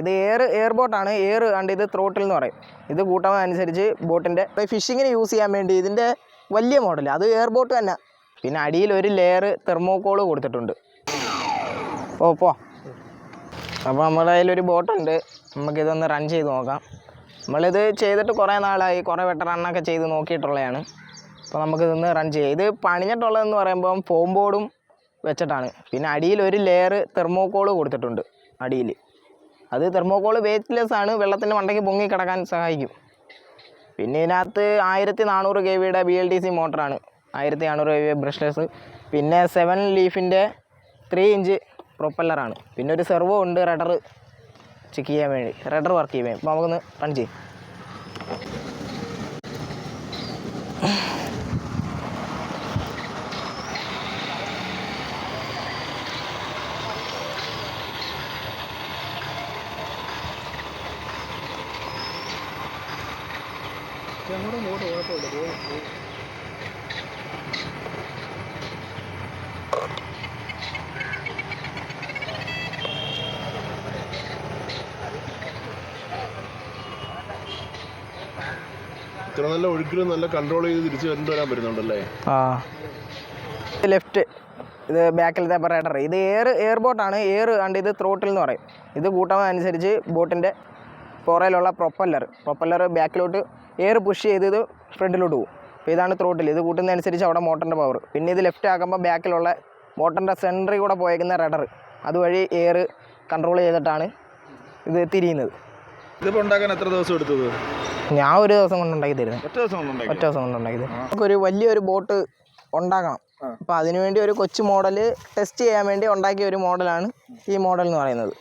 ഇത് air air ബോട്ടാണ് air കണ്ട് ഇത് ത്രോട്ടിൽ എന്ന് പറയും. ഇത് കൂട്ടാൻ അനുസരിച്ച് ബോട്ടിന്റെ ഫിഷിങ്ങിന് യൂസ് ചെയ്യാൻ വേണ്ടി ഇതിന്റെ വലിയ മോഡൽ അത് എയർ ബോട്ട് തന്നെ. പിന്നെ അടിയിൽ ഒരു ലെയർ തെർമോക്കോൾ കൊടുത്തിട്ടുണ്ട്. ഓ പോ. അപ്പോൾ നമ്മുടെ കയ്യിലൊരു ബോട്ടുണ്ട് നമുക്കിതൊന്ന് റൺ ചെയ്ത് നോക്കാം. നമ്മളിത് ചെയ്തിട്ട് കുറേ നാളായി. കുറേ വെട്ട റണ്ണൊക്കെ ചെയ്ത് നോക്കിയിട്ടുള്ളതാണ്. അപ്പോൾ നമുക്കിതൊന്ന് റൺ ചെയ്യാം. ഇത് പണിഞ്ഞിട്ടുള്ളതെന്ന് പറയുമ്പം ഫോം ബോർഡും വെച്ചിട്ടാണ്. പിന്നെ അടിയിൽ ഒരു ലെയർ തെർമോക്കോൾ കൊടുത്തിട്ടുണ്ട്. അടിയിൽ. അത് തെർമോക്കോൾ വെയ്റ്റ്ലെസ് ആണ് വെള്ളത്തിന്റെ മണ്ടയ്ക്ക് പൊങ്ങി കിടക്കാൻ സഹായിക്കും. പിന്നെ ഇതിനകത്ത് ആയിരത്തി നാനൂറ് കെ വിയുടെ ബി എൽ ടി സി മോട്ടറാണ്. ആയിരത്തി നാനൂറ് കെ വി ബ്രഷ്ലെസ് പിന്നെ സെവൻ ലീഫിന്റെ ത്രീ ഇഞ്ച് പ്രൊപ്പല്ലറാണ്. പിന്നെ ഒരു സെർവോ ഉണ്ട് റഡർ ചെക്ക് ചെയ്യാൻ വേണ്ടി. റഡർ വർക്ക് ചെയ്യാൻ വേണ്ടി. അപ്പോൾ നമുക്കൊന്ന് റൺ ചെയ്യും. ഇത്ര നല്ല ഒഴുക്കിലും നല്ല കൺട്രോൾ ചെയ്ത് തിരിച്ച് കൊണ്ടുവരാൻ പറ്റുന്നുണ്ടല്ലേ? ആ. ലെഫ്റ്റ് ഇത് ബാക്കിലത്തെ റൈഡർ ഇത് എയർ എയർ ബോട്ടാണ് എയർ കണ്ട് ഇത് ത്രോട്ടിൽ എന്ന് പറയും. ഇത് കൂട്ടാൻ അനുസരിച്ച് ബോട്ടിന്റെ പുറയിലുള്ള പ്രൊപ്പല്ലർ പ്രൊപ്പല്ലർ ബാക്കിലോട്ട് എയർ പുഷ് ചെയ്ത് ഇത് ഫ്രണ്ടിലോട്ട് പോകും അപ്പോൾ ഇതാണ് ത്രോട്ടിൽ ഇത് കൂട്ടുന്നതനുസരിച്ച് അവിടെ മോട്ടറിന്റെ പവർ പിന്നെ ഇത് ലെഫ്റ്റ് ആകുമ്പോൾ ബാക്കിലുള്ള മോട്ടറിന്റെ സെന്ററിൽ കൂടെ പോയേക്കുന്ന റഡർ അതുവഴി എയർ കൺട്രോൾ ചെയ്തിട്ടാണ് ഇത് തിരിയുന്നത്. ഇതിപ്പോൾ ഉണ്ടാക്കാൻ എത്ര ദിവസം എടുത്തത്? ഞാൻ ഒരു ദിവസം കൊണ്ട് ഉണ്ടാക്കി തരുന്നത് ഒറ്റ ദിവസം കൊണ്ടുണ്ടാക്കി ഒറ്റ ദിവസം കൊണ്ട് ഉണ്ടാക്കിയത് നമുക്കൊരു വലിയൊരു ബോട്ട് ഉണ്ടാക്കണം. അപ്പോൾ അതിനുവേണ്ടി ഒരു കൊച്ചു മോഡൽ ടെസ്റ്റ് ചെയ്യാൻ വേണ്ടി ഉണ്ടാക്കിയ ഒരു മോഡലാണ് ഈ മോഡൽ എന്ന് പറയുന്നത്.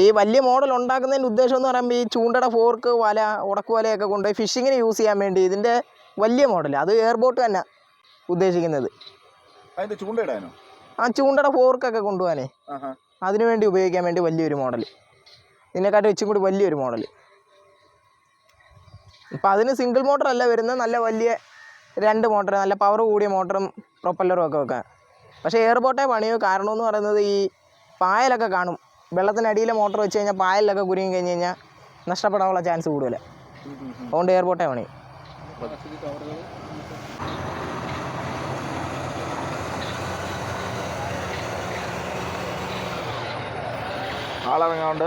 ഈ വലിയ മോഡൽ ഉണ്ടാക്കുന്നതിന്റെ ഉദ്ദേശം എന്ന് പറയുമ്പോൾ ഈ ചൂണ്ടയുടെ ഫോർക്ക് വല ഉടക്കു വലയൊക്കെ കൊണ്ടുപോയി ഫിഷിങ്ങിന് യൂസ് ചെയ്യാൻ വേണ്ടി ഇതിന്റെ വലിയ മോഡൽ അത് എയർബോട്ട് തന്നെ ഉദ്ദേശിക്കുന്നത്. അതിന്റെ ചൂണ്ടയിടാനോ ആ ചൂണ്ടയുടെ ഫോർക്കൊക്കെ കൊണ്ടുപോകാനേ. അതിനു വേണ്ടി ഉപയോഗിക്കാൻ വേണ്ടി വലിയൊരു മോഡൽ ഇതിനെക്കാട്ടും വെച്ചും കൂടി വലിയൊരു മോഡൽ ഇപ്പം അതിന് സിംഗിൾ മോട്ടർ അല്ല വരുന്നത് നല്ല വലിയ രണ്ട് മോട്ടർ നല്ല പവർ കൂടിയ മോട്ടറും പ്രൊപ്പല്ലറും ഒക്കെ വെക്കാൻ. പക്ഷേ എയർബോട്ടേ പണിയോ കാരണം എന്ന് പറയുന്നത് ഈ പായലൊക്കെ കാണും. വെള്ളത്തിനടിയിലെ മോട്ടർ വെച്ച് കഴിഞ്ഞാൽ പായലിലൊക്കെ കുരുങ്ങി കഴിഞ്ഞ് കഴിഞ്ഞാൽ നഷ്ടപ്പെടാനുള്ള ചാൻസ് കൂടുതൽ അതുകൊണ്ട് എയർപോർട്ടേ പണി. ആളിറങ്ങാണ്ട്